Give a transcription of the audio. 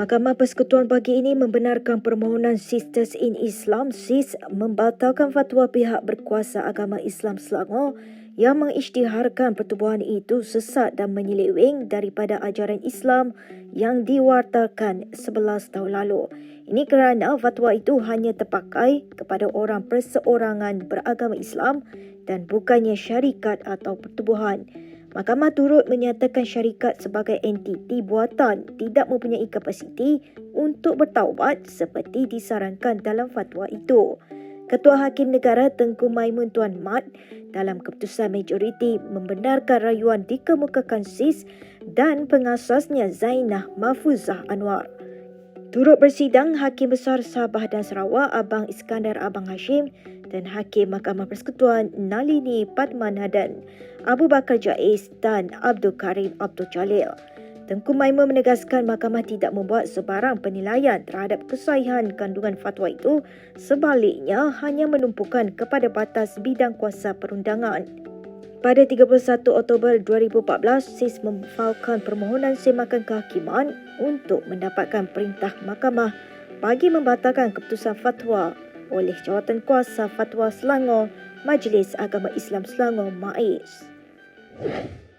Mahkamah Persekutuan pagi ini membenarkan permohonan Sisters in Islam SIS membatalkan fatwa pihak berkuasa agama Islam Selangor yang mengisytiharkan pertubuhan itu sesat dan menyeleweng daripada ajaran Islam yang diwartakan 11 tahun lalu. Ini kerana fatwa itu hanya terpakai kepada orang perseorangan beragama Islam dan bukannya syarikat atau pertubuhan. Mahkamah turut menyatakan syarikat sebagai entiti buatan tidak mempunyai kapasiti untuk bertaubat seperti disarankan dalam fatwa itu. Ketua Hakim Negara Tengku Maimun Tuan Mat dalam keputusan majoriti membenarkan rayuan dikemukakan SIS dan pengasasnya Zainah Mahfuzah Anwar. Turut bersidang Hakim Besar Sabah dan Sarawak Abang Iskandar Abang Hashim dan Hakim Mahkamah Persekutuan Nalini Padman Hadan, Abu Bakar Jais dan Abdul Karim Abdul Jalil. Tengku Maimun menegaskan mahkamah tidak membuat sebarang penilaian terhadap kesahihan kandungan fatwa itu sebaliknya hanya menumpukan kepada batas bidang kuasa perundangan. Pada 31 Oktober 2014, SIS memfalkan permohonan semakan kehakiman untuk mendapatkan perintah mahkamah bagi membatalkan keputusan fatwa oleh Jawatan Kuasa Fatwa Selangor Majlis Agama Islam Selangor MAIS. Thank you.